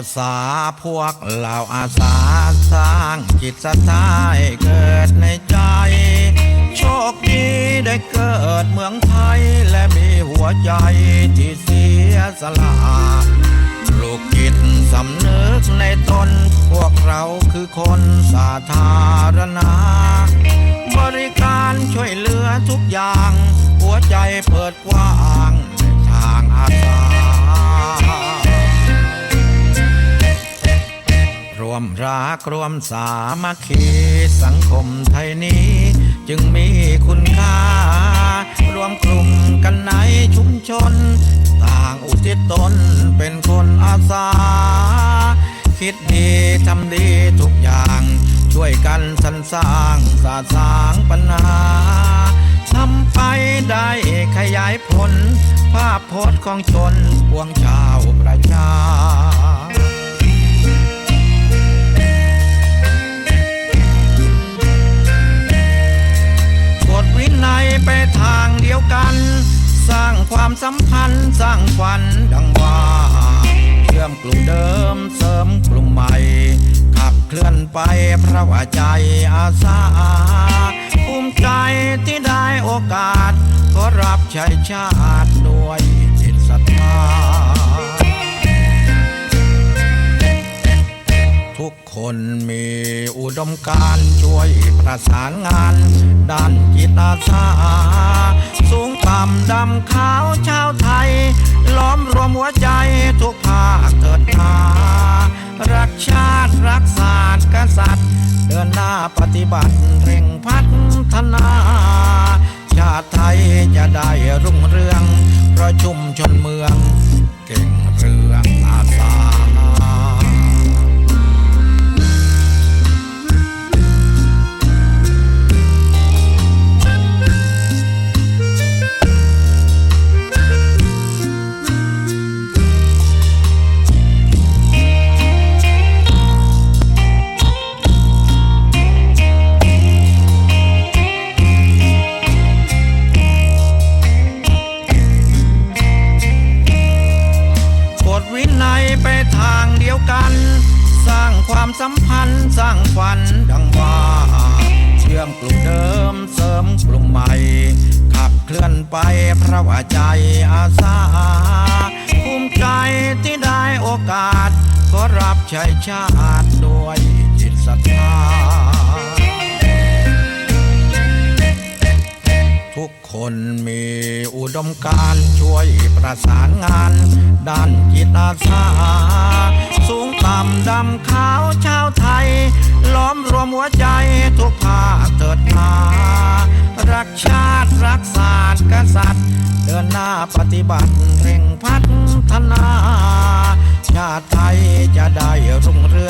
อาสาพวกเราอาสาสร้างจิตศรัทธาเกิดในใจ โชคดีได้เกิดเมืองไทย และมีหัวใจที่เสียสละลูกจิตสำนึกในตน พวกเราคือคนสาธารณะบริการช่วยเหลือทุกอย่าง หัวใจเปิดกว้าง รวมรักรวมสามัคคีสังคมไทยนี้ จึงมีคุณค่า รวมกลุ่มกันในชุมชน ต่างอุทิศตนเป็นคนอาสา คิดดีทำดีทุกอย่าง ช่วยกันสรรสร้างสาสางปัญหาทำไปได้ขยายผล ภาพโพสต์ของชนปวงชาวประชา สัมพันธ์สร้างฝันดังว่าเชื่อมกลุ่มเดิมเสริมกลุ่มใหม่ ขับเคลื่อนไปเพราะว่าใจอาสาภูมิใจที่ได้โอกาสขอรับใช้ชาติด้วยจิตศรัทธาทุกคนมีอุดมการณ์ช่วยประสานงาน ด้านจิตอาสาสูง ดำขาวชาวไทย ล้อมรวมหัวใจทุกภาคเกิดมารักชาติรักศาสตร์กษัตริย์ เดินหน้าปฏิบัติเร่งพัฒนา ชาติไทยจะได้รุ่งเรืองเพราะชุมชนเมือง สัมพันธ์สร้างฝันดังว่า เชื่อมกลุ่มเดิมเสริมกลุ่มใหม่ ขับเคลื่อนไปเพราะว่าใจอาสาภูมิใจที่ได้โอกาสขอรับใช้ชาติด้วยจิตศรัทธาทุกคนมีอุดมการช่วยประสานงาน ด้านจิตอาสา สูงต่ำดำขาวชาวไทย ล้อมรวมหัวใจทุกภาคเกิดมารักชาติรักศาสตร์กษัตริย์ เดินหน้าปฏิบัติเร่งพัฒนา ชาติไทยจะได้รุ่งเรือง